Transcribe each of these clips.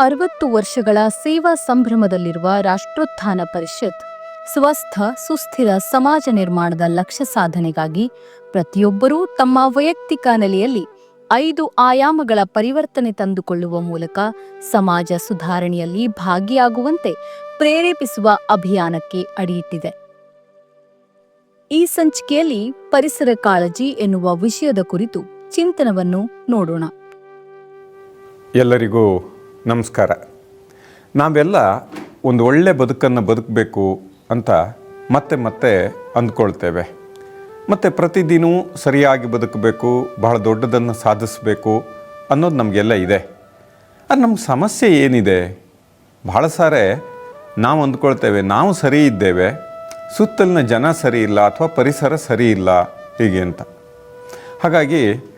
ಅರವತ್ತು ವರ್ಷಗಳ ಸೇವಾ ಸಂಭ್ರಮದಲ್ಲಿರುವ ರಾಷ್ಟ್ರೋತ್ಥಾನ ಪರಿಷತ್, ಸ್ವಸ್ಥ, ಸುಸ್ಥಿರ ಸಮಾಜ ನಿರ್ಮಾಣದ ಲಕ್ಷ್ಯ ಸಾಧನೆಗಾಗಿ ಪ್ರತಿಯೊಬ್ಬರೂ ತಮ್ಮ ವೈಯಕ್ತಿಕ ನೆಲೆಯಲ್ಲಿ ಐದು ಆಯಾಮಗಳ ಪರಿವರ್ತನೆ ತಂದುಕೊಳ್ಳುವ ಮೂಲಕ ಸಮಾಜ ಸುಧಾರಣೆಯಲ್ಲಿ ಭಾಗಿಯಾಗುವಂತೆ ಪ್ರೇರೇಪಿಸುವ ಅಭಿಯಾನಕ್ಕೆ ಅಡಿಯಿಟ್ಟಿದೆ. ಈ ಸಂಚಿಕೆಯಲ್ಲಿ ಪರಿಸರ ಕಾಳಜಿ ಎನ್ನುವ ವಿಷಯದ ಕುರಿತು ಚಿಂತನವನ್ನು ನೋಡೋಣ. ಎಲ್ಲರಿಗೂ ನಮಸ್ಕಾರ. ನಾವೆಲ್ಲ ಒಂದು ಒಳ್ಳೆ ಬದುಕನ್ನು ಬದುಕಬೇಕು ಅಂತ ಮತ್ತೆ ಮತ್ತೆ ಅಂದ್ಕೊಳ್ತೇವೆ. ಮತ್ತು ಪ್ರತಿದಿನವೂ ಸರಿಯಾಗಿ ಬದುಕಬೇಕು, ಬಹಳ ದೊಡ್ಡದನ್ನು ಸಾಧಿಸಬೇಕು ಅನ್ನೋದು ನಮಗೆಲ್ಲ ಇದೆ. ಅದು ನಮ್ಮ ಸಮಸ್ಯೆ ಏನಿದೆ? ಬಹಳ ಸಾರೆ ನಾವು ಅಂದ್ಕೊಳ್ತೇವೆ, ನಾವು ಸರಿ ಇದ್ದೇವೆ, ಸುತ್ತಲಿನ ಜನ ಸರಿ ಇಲ್ಲ ಅಥವಾ ಪರಿಸರ ಸರಿ ಇಲ್ಲ ಹೀಗೆ ಅಂತ. ಹಾಗಾಗಿ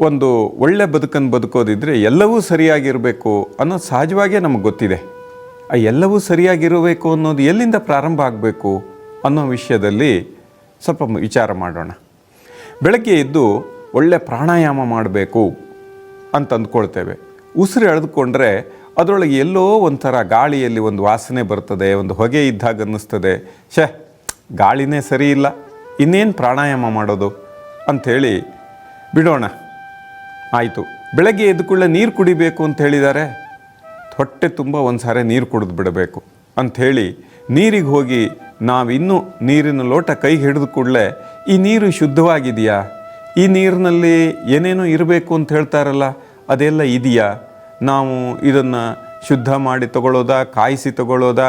ಒಂದು ಒಳ್ಳೆ ಬದುಕನ್ನು ಬದುಕೋದಿದ್ದರೆ ಎಲ್ಲವೂ ಸರಿಯಾಗಿರಬೇಕು ಅನ್ನೋದು ಸಹಜವಾಗೇ ನಮಗೆ ಗೊತ್ತಿದೆ. ಆ ಎಲ್ಲವೂ ಸರಿಯಾಗಿರಬೇಕು ಅನ್ನೋದು ಎಲ್ಲಿಂದ ಪ್ರಾರಂಭ ಆಗಬೇಕು ಅನ್ನೋ ವಿಷಯದಲ್ಲಿ ಸ್ವಲ್ಪ ವಿಚಾರ ಮಾಡೋಣ. ಬೆಳಗ್ಗೆ ಎದ್ದು ಒಳ್ಳೆ ಪ್ರಾಣಾಯಾಮ ಮಾಡಬೇಕು ಅಂತ ಅಂದ್ಕೊಳ್ತೇವೆ. ಉಸಿರು ಎಳೆದುಕೊಂಡ್ರೆ ಅದರೊಳಗೆ ಎಲ್ಲೋ ಒಂಥರ ಗಾಳಿಯಲ್ಲಿ ಒಂದು ವಾಸನೆ ಬರ್ತದೆ, ಒಂದು ಹೊಗೆ ಇದ್ದಾಗ ಅನ್ನಿಸ್ತದೆ. ಶೇ ಗಾಳಿನೇ ಸರಿ ಇಲ್ಲ, ಇನ್ನೇನು ಪ್ರಾಣಾಯಾಮ ಮಾಡೋದು? ಅಂಥೇಳಿ ಬಿಡೋಣ. ಆಯಿತು. ಬೆಳಗ್ಗೆ ಎದ್ದುಕೊಳ್ಳೆ ನೀರು ಕುಡಿಬೇಕು ಅಂತ ಹೇಳಿದ್ದಾರೆ ಹೊಟ್ಟೆ ತುಂಬ ಒಂದು ಸಾರಿ ನೀರು ಕುಡಿದು ಬಿಡಬೇಕು ಅಂಥೇಳಿ ನೀರಿಗೆ ಹೋಗಿ ನಾವಿನ್ನೂ ನೀರಿನ ಲೋಟ ಕೈ ಹಿಡಿದು ಕೂಡಲೇ, ಈ ನೀರು ಶುದ್ಧವಾಗಿದೆಯಾ? ಈ ನೀರಿನಲ್ಲಿ ಏನೇನೋ ಇರಬೇಕು ಅಂತ ಹೇಳ್ತಾರಲ್ಲ, ಅದೆಲ್ಲ ಇದೆಯಾ? ನಾವು ಇದನ್ನು ಶುದ್ಧ ಮಾಡಿ ತಗೊಳ್ಳೋದಾ ಕಾಯಿಸಿ ತಗೊಳ್ಳೋದಾ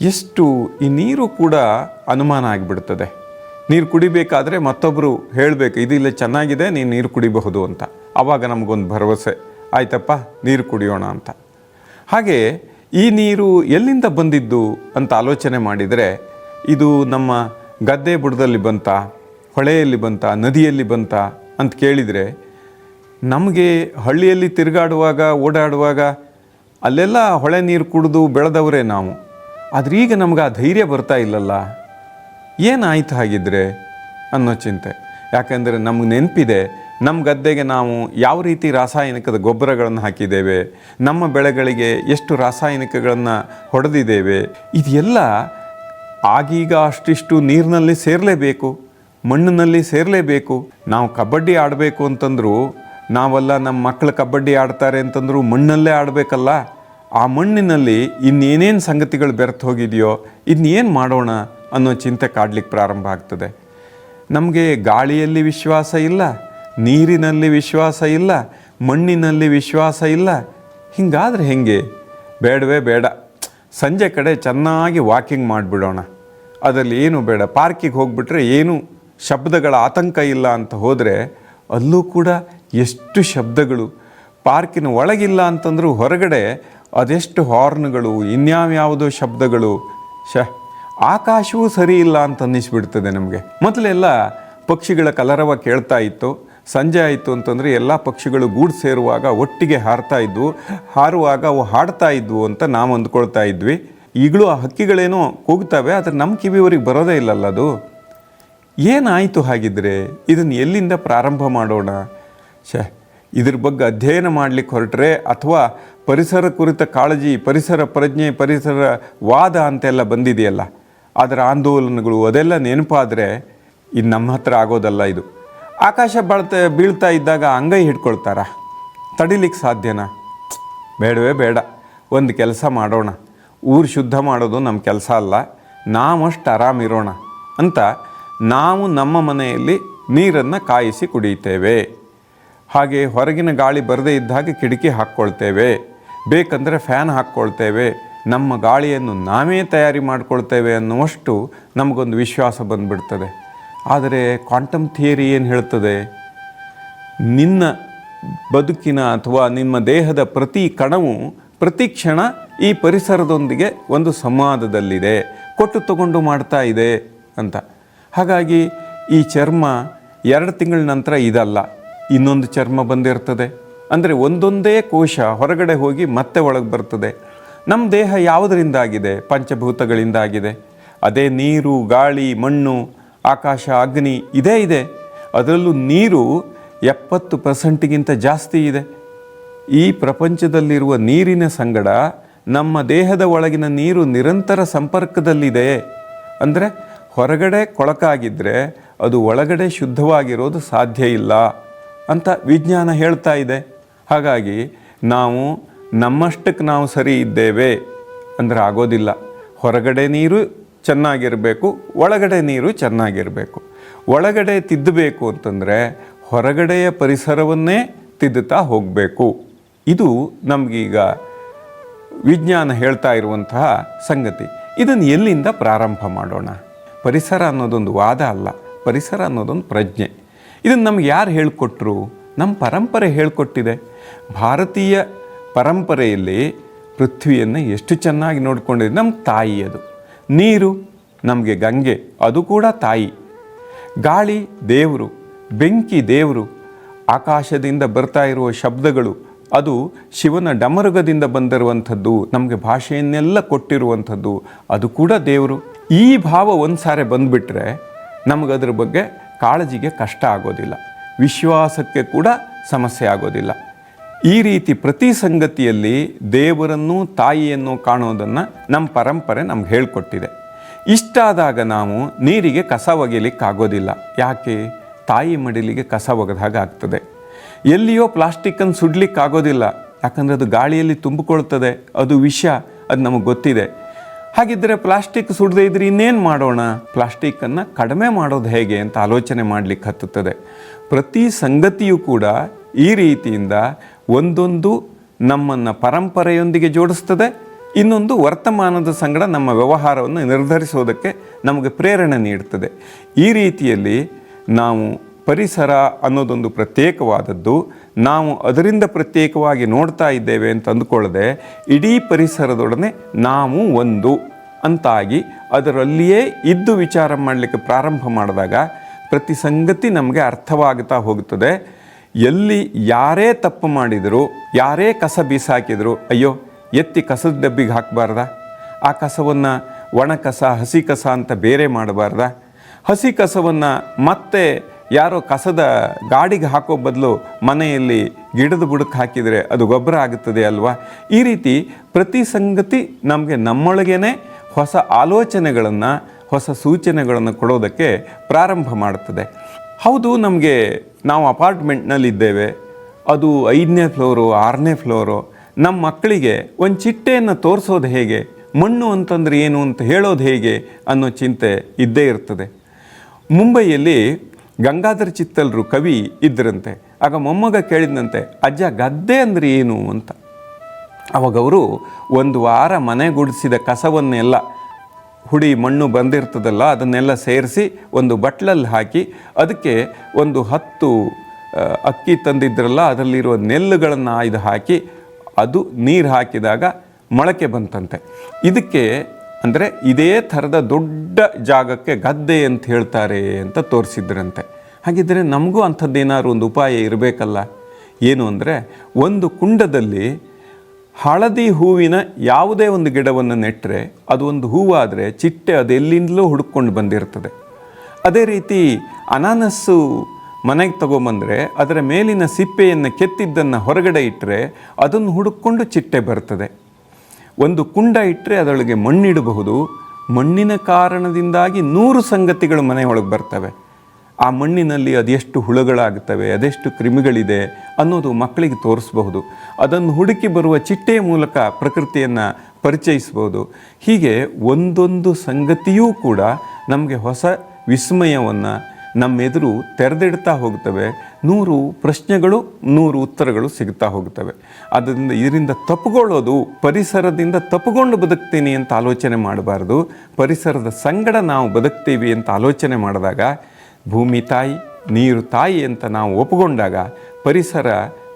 ಎಷ್ಟು ಈ ನೀರು ಕೂಡ ಅನುಮಾನ ಆಗಿಬಿಡ್ತದೆ. ನೀರು ಕುಡಿಬೇಕಾದ್ರೆ ಮತ್ತೊಬ್ಬರು ಹೇಳಬೇಕು ಇದಿಲ್ಲ ಚೆನ್ನಾಗಿದೆ, ನೀನು ನೀರು ಕುಡಿಬಹುದು ಅಂತ. ಆವಾಗ ನಮಗೊಂದು ಭರವಸೆ. ಆಯ್ತಪ್ಪ, ನೀರು ಕುಡಿಯೋಣ ಅಂತ. ಹಾಗೆ ಈ ನೀರು ಎಲ್ಲಿಂದ ಬಂದಿದ್ದು ಅಂತ ಆಲೋಚನೆ ಮಾಡಿದರೆ, ಇದು ನಮ್ಮ ಗದ್ದೆ ಬುಡದಲ್ಲಿ ಬಂತ, ಹೊಳೆಯಲ್ಲಿ ಬಂತ, ನದಿಯಲ್ಲಿ ಬಂತ ಅಂತ ಕೇಳಿದರೆ, ನಮಗೆ ಹಳ್ಳಿಯಲ್ಲಿ ತಿರುಗಾಡುವಾಗ, ಓಡಾಡುವಾಗ ಅಲ್ಲೆಲ್ಲ ಹೊಳೆ ನೀರು ಕುಡಿದು ಬೆಳೆದವರೇ ನಾವು. ಆದರೆ ಈಗ ನಮ್ಗೆ ಆ ಧೈರ್ಯ ಬರ್ತಾ ಇಲ್ಲಲ್ಲ. ಏನಾಯ್ತು ಹಾಗಿದ್ರೆ ಅನ್ನೋ ಚಿಂತೆ. ಯಾಕೆಂದರೆ ನಮ್ಗೆ ನೆನಪಿದೆ ನಮ್ಮ ಗದ್ದೆಗೆ ನಾವು ಯಾವ ರೀತಿ ರಾಸಾಯನಿಕದ ಗೊಬ್ಬರಗಳನ್ನು ಹಾಕಿದ್ದೇವೆ, ನಮ್ಮ ಬೆಳೆಗಳಿಗೆ ಎಷ್ಟು ರಾಸಾಯನಿಕಗಳನ್ನು ಹೊಡೆದಿದ್ದೇವೆ, ಇದೆಲ್ಲ ಆಗೀಗ ಅಷ್ಟಿಷ್ಟು ನೀರಿನಲ್ಲಿ ಸೇರಲೇಬೇಕು ಮಣ್ಣಿನಲ್ಲಿ ಸೇರಲೇಬೇಕು. ನಾವು ಕಬಡ್ಡಿ ಆಡಬೇಕು ಅಂತಂದರೂ, ನಾವೆಲ್ಲ ನಮ್ಮ ಮಕ್ಕಳು ಕಬಡ್ಡಿ ಆಡ್ತಾರೆ ಅಂತಂದರೂ ಮಣ್ಣಲ್ಲೇ ಆಡಬೇಕಲ್ಲ. ಆ ಮಣ್ಣಿನಲ್ಲಿ ಇನ್ನೇನೇನು ಸಂಗತಿಗಳು ಬೆರೆತು ಹೋಗಿದೆಯೋ, ಇನ್ನೇನು ಮಾಡೋಣ ಅನ್ನೋ ಚಿಂತೆ ಕಾಡ್ಲಿಕ್ಕೆ ಪ್ರಾರಂಭ ಆಗ್ತದೆ. ನಮಗೆ ಗಾಳಿಯಲ್ಲಿ ವಿಶ್ವಾಸ ಇಲ್ಲ. ನೀರಿನಲ್ಲಿ ವಿಶ್ವಾಸ ಇಲ್ಲ, ಮಣ್ಣಿನಲ್ಲಿ ವಿಶ್ವಾಸ ಇಲ್ಲ. ಹಿಂಗಾದ್ರೆ ಹೆಂಗೆ? ಬೇಡವೇ ಬೇಡ. ಸಂಜೆ ಕಡೆ ಚೆನ್ನಾಗಿ ವಾಕಿಂಗ್ ಮಾಡಿಬಿಡೋಣ. ಅದರಲ್ಲಿ ಏನು ಬೇಡ. ಪಾರ್ಕಿಗೆ ಹೋಗಿಬಿಟ್ರೆ ಏನು ಶಬ್ದಗಳ ಆತಂಕ ಇಲ್ಲ ಅಂತ ಹೋದರೆ ಅಲ್ಲೂ ಕೂಡ ಎಷ್ಟು ಶಬ್ದಗಳು. ಪಾರ್ಕಿನ ಒಳಗಿಲ್ಲ ಅಂತಂದರೂ ಹೊರಗಡೆ ಅದೆಷ್ಟು ಹಾರ್ನ್ಗಳು, ಇನ್ಯಾವ್ಯಾವುದೋ ಶಬ್ದಗಳು. ಶ ಆಕಾಶವೂ ಸರಿ ಇಲ್ಲ ಅಂತ ಅನ್ನಿಸ್ಬಿಡ್ತದೆ ನಮಗೆ. ಮೊದಲೆಲ್ಲ ಪಕ್ಷಿಗಳ ಕಲರವ ಕೇಳ್ತಾ ಇತ್ತು. ಸಂಜೆ ಆಯಿತು ಅಂತಂದರೆ ಎಲ್ಲ ಪಕ್ಷಿಗಳು ಗೂಡು ಸೇರುವಾಗ ಒಟ್ಟಿಗೆ ಹಾರ್ತಾ ಇದ್ವು. ಹಾರುವಾಗ ಅವು ಹಾಡ್ತಾ ಇದ್ವು ಅಂತ ನಾವು ಅಂದ್ಕೊಳ್ತಾ ಇದ್ವಿ. ಈಗಲೂ ಆ ಹಕ್ಕಿಗಳೇನೋ ಕೂಗ್ತವೆ, ಆದರೆ ನಮ್ಮ ಕಿವಿಯವರಿಗೆ ಬರೋದೇ ಇಲ್ಲಲ್ಲ ಅದು. ಏನಾಯಿತು ಹಾಗಿದ್ರೆ? ಇದನ್ನು ಎಲ್ಲಿಂದ ಪ್ರಾರಂಭ ಮಾಡೋಣ? ಛೇ, ಇದ್ರ ಬಗ್ಗೆ ಅಧ್ಯಯನ ಮಾಡಲಿಕ್ಕೆ ಹೊರಟ್ರೆ ಅಥವಾ ಪರಿಸರ ಕುರಿತ ಕಾಳಜಿ, ಪರಿಸರ ಪ್ರಜ್ಞೆ, ಪರಿಸರ ವಾದ ಅಂತೆಲ್ಲ ಬಂದಿದೆಯಲ್ಲ. ಅದರ ಆಂದೋಲನಗಳು ಅದೆಲ್ಲ ನೆನಪಾದರೆ ಇದು ನಮ್ಮ ಹತ್ರ ಆಗೋದಲ್ಲ ಇದು. ಆಕಾಶ ಬಾಳ್ತಾ ಬೀಳ್ತಾ ಇದ್ದಾಗ ಅಂಗೈ ಹಿಡ್ಕೊಳ್ತಾರ? ತಡಿಲಿಕ್ಕೆ ಸಾಧ್ಯನಾ? ಬೇಡವೇ ಬೇಡ, ಒಂದು ಕೆಲಸ ಮಾಡೋಣ. ಊರು ಶುದ್ಧ ಮಾಡೋದು ನಮ್ಮ ಕೆಲಸ ಅಲ್ಲ, ನಾವಷ್ಟು ಆರಾಮಿರೋಣ ಅಂತ ನಾವು ನಮ್ಮ ಮನೆಯಲ್ಲಿ ನೀರನ್ನು ಕಾಯಿಸಿ ಕುಡಿಯುತ್ತೇವೆ. ಹಾಗೆ ಹೊರಗಿನ ಗಾಳಿ ಬರದೇ ಇದ್ದ ಹಾಗೆ ಕಿಟಕಿ ಹಾಕ್ಕೊಳ್ತೇವೆ. ಬೇಕಂದರೆ ಫ್ಯಾನ್ ಹಾಕ್ಕೊಳ್ತೇವೆ. ನಮ್ಮ ಗಾಳಿಯನ್ನು ನಾವೇ ತಯಾರಿ ಮಾಡಿಕೊಳ್ತೇವೆ ಅನ್ನುವಷ್ಟು ನಮಗೊಂದು ವಿಶ್ವಾಸ ಬಂದ್ಬಿಡ್ತದೆ. ಆದರೆ ಕ್ವಾಂಟಮ್ ಥಿಯರಿ ಏನು ಹೇಳ್ತದೆ? ನಿನ್ನ ಬದುಕಿನ ಅಥವಾ ನಿಮ್ಮ ದೇಹದ ಪ್ರತಿ ಕಣವು ಪ್ರತಿ ಕ್ಷಣ ಈ ಪರಿಸರದೊಂದಿಗೆ ಒಂದು ಸಂವಾದದಲ್ಲಿದೆ. ಕೊಟ್ಟು ತಗೊಂಡು ಮಾಡ್ತಾ ಇದೆ ಅಂತ. ಹಾಗಾಗಿ ಈ ಚರ್ಮ ಎರಡು ತಿಂಗಳ ನಂತರ ಇದಲ್ಲ. ಇನ್ನೊಂದು ಚರ್ಮ ಬಂದಿರ್ತದೆ. ಅಂದರೆ ಒಂದೊಂದೇ ಕೋಶ ಹೊರಗಡೆ ಹೋಗಿ ಮತ್ತೆ ಒಳಗೆ ಬರ್ತದೆ. ನಮ್ಮ ದೇಹ ಯಾವುದರಿಂದ ಆಗಿದೆ ಪಂಚಭೂತಗಳಿಂದ ಆಗಿದೆ ಅದೇ ನೀರು, ಗಾಳಿ, ಮಣ್ಣು ಆಕಾಶ, ಅಗ್ನಿ ಇದೇ ಇದೆ. ಅದರಲ್ಲೂ ನೀರು ಎಪ್ಪತ್ತು ಪರ್ಸೆಂಟಿಗಿಂತ ಜಾಸ್ತಿ ಇದೆ. ಈ ಪ್ರಪಂಚದಲ್ಲಿರುವ ನೀರಿನ ಸಂಗಡ ನಮ್ಮ ದೇಹದ ಒಳಗಿನ ನೀರು ನಿರಂತರ ಸಂಪರ್ಕದಲ್ಲಿದೆ. ಅಂದರೆ ಹೊರಗಡೆ ಕೊಳಕಾಗಿದ್ದರೆ ಅದು ಒಳಗಡೆ ಶುದ್ಧವಾಗಿರೋದು ಸಾಧ್ಯ ಇಲ್ಲ ಅಂತ ವಿಜ್ಞಾನ ಹೇಳ್ತಾ ಇದೆ. ಹಾಗಾಗಿ ನಾವು ನಮ್ಮಷ್ಟಕ್ಕೆ ನಾವು ಸರಿ ಇದ್ದೇವೆ. ಅಂದರೆ ಆಗೋದಿಲ್ಲ. ಹೊರಗಡೆ ನೀರು ಚೆನ್ನಾಗಿರಬೇಕು, ಒಳಗಡೆ ನೀರು ಚೆನ್ನಾಗಿರಬೇಕು. ಒಳಗಡೆ ತಿದ್ದಬೇಕು ಅಂತಂದರೆ ಹೊರಗಡೆಯ ಪರಿಸರವನ್ನೇ ತಿದ್ದುತ್ತಾ ಹೋಗಬೇಕು. ಇದು ನಮಗೀಗ ವಿಜ್ಞಾನ ಹೇಳ್ತಾ ಇರುವಂತಹ ಸಂಗತಿ. ಇದನ್ನು ಎಲ್ಲಿಂದ ಪ್ರಾರಂಭ ಮಾಡೋಣ? ಪರಿಸರ ಅನ್ನೋದೊಂದು ವಾದ ಅಲ್ಲ, ಪರಿಸರ ಅನ್ನೋದೊಂದು ಪ್ರಜ್ಞೆ. ಇದನ್ನು ನಮ್ಗೆ ಯಾರು ಹೇಳಿಕೊಟ್ರು? ನಮ್ಮ ಪರಂಪರೆ ಹೇಳಿಕೊಟ್ಟಿದೆ. ಭಾರತೀಯ ಪರಂಪರೆಯಲ್ಲಿ ಪೃಥ್ವಿಯನ್ನು ಎಷ್ಟು ಚೆನ್ನಾಗಿ ನೋಡ್ಕೊಂಡಿದೆ. ನಮ್ಮ ತಾಯಿ ಅದು. ನೀರು, ನಮಗೆ ಗಂಗೆ, ಅದು ಕೂಡ ತಾಯಿ. ಗಾಳಿ ದೇವರು, ಬೆಂಕಿ ದೇವರು, ಆಕಾಶದಿಂದ ಬರ್ತಾ ಇರುವ ಶಬ್ದಗಳು, ಅದು ಶಿವನ ಡಮರುಗದಿಂದ ಬಂದಿರುವಂಥದ್ದು, ನಮಗೆ ಭಾಷೆಯನ್ನೆಲ್ಲ ಕೊಟ್ಟಿರುವಂಥದ್ದು, ಅದು ಕೂಡ ದೇವರು. ಈ ಭಾವ ಒಂದು ಸಾರಿ ಬಂದುಬಿಟ್ರೆ ನಮಗದ್ರ ಬಗ್ಗೆ ಕಾಳಜಿಗೆ ಕಷ್ಟ ಆಗೋದಿಲ್ಲ. ವಿಶ್ವಾಸಕ್ಕೆ ಕೂಡ ಸಮಸ್ಯೆ ಆಗೋದಿಲ್ಲ. ಈ ರೀತಿ ಪ್ರತಿ ಸಂಗತಿಯಲ್ಲಿ ದೇವರನ್ನು ತಾಯಿಯನ್ನು ಕಾಣೋದನ್ನು ನಮ್ಮ ಪರಂಪರೆ ನಮ್ಗೆ ಹೇಳ್ಕೊಟ್ಟಿದೆ. ಇಷ್ಟಾದಾಗ ನಾವು ನೀರಿಗೆ ಕಸ ಒಗೆಯಲಿಕ್ಕಾಗೋದಿಲ್ಲ. ಯಾಕೆ? ತಾಯಿ ಮಡಿಲಿಗೆ ಕಸ ಒಗೆದ ಹಾಗೆ ಆಗ್ತದೆ. ಎಲ್ಲಿಯೋ ಪ್ಲಾಸ್ಟಿಕ್ಕನ್ನು ಸುಡ್ಲಿಕ್ಕಾಗೋದಿಲ್ಲ. ಯಾಕಂದರೆ ಅದು ಗಾಳಿಯಲ್ಲಿ ತುಂಬಿಕೊಳ್ತದೆ ಅದು ವಿಷ, ಅದು ನಮಗೆ ಗೊತ್ತಿದೆ. ಹಾಗಿದ್ದರೆ ಪ್ಲಾಸ್ಟಿಕ್ ಸುಡದೇ ಇದ್ರೆ ಇನ್ನೇನು ಮಾಡೋಣ? ಪ್ಲಾಸ್ಟಿಕ್ಕನ್ನು ಕಡಿಮೆ ಮಾಡೋದು ಹೇಗೆ ಅಂತ ಆಲೋಚನೆ ಮಾಡಲಿಕ್ಕೆ ಹತ್ತುತ್ತದೆ. ಪ್ರತಿ ಸಂಗತಿಯೂ ಕೂಡ ಈ ರೀತಿಯಿಂದ ಒಂದೊಂದು ನಮ್ಮನ್ನು ಪರಂಪರೆಯೊಂದಿಗೆ ಜೋಡಿಸ್ತದೆ, ಇನ್ನೊಂದು ವರ್ತಮಾನದ ಸಂಗಡ ನಮ್ಮ ವ್ಯವಹಾರವನ್ನು ನಿರ್ಧರಿಸೋದಕ್ಕೆ ನಮಗೆ ಪ್ರೇರಣೆ ನೀಡುತ್ತದೆ ಈ ರೀತಿಯಲ್ಲಿ ನಾವು ಪರಿಸರ ಅನ್ನೋದೊಂದು ಪ್ರತ್ಯೇಕವಾದದ್ದು, ನಾವು ಅದರಿಂದ ಪ್ರತ್ಯೇಕವಾಗಿ ನೋಡ್ತಾ ಇದ್ದೇವೆ ಅಂತ ಅಂದುಕೊಳ್ಳದೆ, ಇಡೀ ಪರಿಸರದೊಡನೆ ನಾವು ಒಂದು ಅಂತಾಗಿ ಅದರಲ್ಲಿಯೇ ಇದ್ದು ವಿಚಾರ ಮಾಡಲಿಕ್ಕೆ ಪ್ರಾರಂಭ ಮಾಡಿದಾಗ ಪ್ರತಿ ಸಂಗತಿ ನಮಗೆ ಅರ್ಥವಾಗುತ್ತಾ ಹೋಗುತ್ತದೆ. ಎಲ್ಲಿ ಯಾರೇ ತಪ್ಪು ಮಾಡಿದರೂ, ಯಾರೇ ಕಸ ಬೀಸಾಕಿದ್ರು, ಅಯ್ಯೋ, ಎತ್ತಿ ಕಸದ ಡಬ್ಬಿಗೆ ಹಾಕಬಾರ್ದ? ಆ ಕಸವನ್ನು ಒಣ ಕಸ, ಹಸಿ ಕಸ ಅಂತ ಬೇರೆ ಮಾಡಬಾರ್ದ? ಹಸಿ ಕಸವನ್ನು ಮತ್ತೆ ಯಾರೋ ಕಸದ ಗಾಡಿಗೆ ಹಾಕೋ ಬದಲು ಮನೆಯಲ್ಲಿ ಗಿಡದ ಬುಡಕ್ಕೆ ಹಾಕಿದರೆ ಅದು ಗೊಬ್ಬರ ಆಗುತ್ತದೆ ಅಲ್ವಾ? ಈ ರೀತಿ ಪ್ರತಿ ಸಂಗತಿ ನಮಗೆ ನಮ್ಮೊಳಗೇ ಹೊಸ ಆಲೋಚನೆಗಳನ್ನು, ಹೊಸ ಸೂಚನೆಗಳನ್ನು ಕೊಡೋದಕ್ಕೆ ಪ್ರಾರಂಭ ಮಾಡುತ್ತದೆ ಹೌದು, ನಮಗೆ ನಾವು ಅಪಾರ್ಟ್ಮೆಂಟ್ನಲ್ಲಿದ್ದೇವೆ, ಅದು ಐದನೇ ಫ್ಲೋರು, ಆರನೇ ಫ್ಲೋರು, ನಮ್ಮ ಮಕ್ಕಳಿಗೆ ಒಂದು ಚಿಟ್ಟೆಯನ್ನು ತೋರಿಸೋದು ಹೇಗೆ, ಮಣ್ಣು ಅಂತಂದರೆ ಏನು ಅಂತ ಹೇಳೋದು ಹೇಗೆ ಅನ್ನೋ ಚಿಂತೆ ಇದ್ದೇ ಇರ್ತದೆ. ಮುಂಬೈಯಲ್ಲಿ ಗಂಗಾಧರ ಚಿತ್ತಲ್ರು ಕವಿ ಇದ್ದರಂತೆ ಆಗ ಮೊಮ್ಮಗ ಕೇಳಿದಂತೆ ಅಜ್ಜ ಗದ್ದೆ ಅಂದರೆ ಏನು ಅಂತ. ಅವಾಗ ಅವರು ಒಂದು ವಾರ ಮನೆ ಗುಡಿಸಿದ ಕಸವನ್ನೆಲ್ಲ ಹುಡಿ ಮಣ್ಣು ಬಂದಿರ್ತದಲ್ಲ, ಅದನ್ನೆಲ್ಲ ಸೇರಿಸಿ ಒಂದು ಬಟ್ಲಲ್ಲಿ ಹಾಕಿ, ಅದಕ್ಕೆ ಒಂದು ಹತ್ತು ಅಕ್ಕಿ ತಂದಿದ್ರಲ್ಲ, ಅದರಲ್ಲಿರುವ ನೆಲ್ಲುಗಳನ್ನು ಇದು ಹಾಕಿ, ಅದು ನೀರು ಹಾಕಿದಾಗ ಮೊಳಕೆ ಬಂತಂತೆ. ಇದಕ್ಕೆ ಅಂದರೆ ಇದೇ ಥರದ ದೊಡ್ಡ ಜಾಗಕ್ಕೆ ಗದ್ದೆ ಅಂತ ಹೇಳ್ತಾರೆ ಅಂತ ತೋರಿಸಿದ್ರಂತೆ. ಹಾಗಿದ್ದರೆ ನಮಗೂ ಅಂಥದ್ದೇನಾದ್ರು ಒಂದು ಉಪಾಯ ಇರಬೇಕಲ್ಲ? ಏನು ಅಂದರೆ, ಒಂದು ಕುಂಡದಲ್ಲಿ ಹಳದಿ ಹೂವಿನ ಯಾವುದೇ ಒಂದು ಗಿಡವನ್ನು ನೆಟ್ಟರೆ ಅದು ಒಂದು ಹೂವಾದರೆ ಚಿಟ್ಟೆ ಅದು ಎಲ್ಲಿಂದಲೂ ಹುಡುಕೊಂಡು ಬಂದಿರ್ತದೆ. ಅದೇ ರೀತಿ ಅನಾನಸ್ಸು ಮನೆಗೆ ತಗೊಂಬಂದರೆ ಅದರ ಮೇಲಿನ ಸಿಪ್ಪೆಯನ್ನು ಕೆತ್ತಿದ್ದನ್ನು ಹೊರಗಡೆ ಇಟ್ಟರೆ ಅದನ್ನು ಹುಡುಕೊಂಡು ಚಿಟ್ಟೆ ಬರ್ತದೆ. ಒಂದು ಕುಂಡ ಇಟ್ಟರೆ ಅದರೊಳಗೆ ಮಣ್ಣಿಡಬಹುದು. ಮಣ್ಣಿನ ಕಾರಣದಿಂದಾಗಿ ನೂರು ಸಂಗತಿಗಳು ಮನೆಯೊಳಗೆ ಬರ್ತವೆ. ಆ ಮಣ್ಣಿನಲ್ಲಿ ಅದೆಷ್ಟು ಹುಳುಗಳಾಗುತ್ತವೆ, ಅದೆಷ್ಟು ಕ್ರಿಮಿಗಳಿದೆ ಅನ್ನೋದು ಮಕ್ಕಳಿಗೆ ತೋರಿಸಬಹುದು. ಅದನ್ನು ಹುಡುಕಿ ಬರುವ ಚಿಟ್ಟೆಯ ಮೂಲಕ ಪ್ರಕೃತಿಯನ್ನು ಪರಿಚಯಿಸ್ಬೋದು ಹೀಗೆ ಒಂದೊಂದು ಸಂಗತಿಯೂ ಕೂಡ ನಮಗೆ ಹೊಸ ವಿಸ್ಮಯವನ್ನು ನಮ್ಮೆದುರು ತೆರೆದಿಡ್ತಾ ಹೋಗ್ತವೆ ನೂರು ಪ್ರಶ್ನೆಗಳು, ನೂರು ಉತ್ತರಗಳು ಸಿಗ್ತಾ ಹೋಗ್ತವೆ ಅದರಿಂದ ಇದರಿಂದ ತಪ್ಪುಗೊಳ್ಳೋದು ಪರಿಸರದಿಂದ ತಪ್ಪುಗೊಂಡು ಬದುಕ್ತೀನಿ ಅಂತ ಆಲೋಚನೆ ಮಾಡಬಾರ್ದು. ಪರಿಸರದ ಸಂಗಡ ನಾವು ಬದುಕ್ತೀವಿ ಅಂತ ಆಲೋಚನೆ ಮಾಡಿದಾಗ ಭೂಮಿ ತಾಯಿ, ನೀರು ತಾಯಿ ಅಂತ ನಾವು ಒಪ್ಪಿಕೊಂಡಾಗ ಪರಿಸರ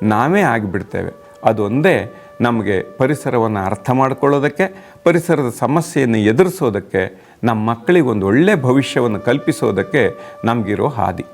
ನಾವೇ ಆಗಿಬಿಡ್ತೇವೆ. ಅದೊಂದೇ ನಮಗೆ ಪರಿಸರವನ್ನು ಅರ್ಥ ಮಾಡ್ಕೊಳ್ಳೋದಕ್ಕೆ, ಪರಿಸರದ ಸಮಸ್ಯೆಯನ್ನು ಎದುರಿಸೋದಕ್ಕೆ, ನಮ್ಮ ಮಕ್ಕಳಿಗೆ ಒಂದು ಒಳ್ಳೆಯ ಭವಿಷ್ಯವನ್ನು ಕಲ್ಪಿಸೋದಕ್ಕೆ ನಮಗಿರೋ ಹಾದಿ.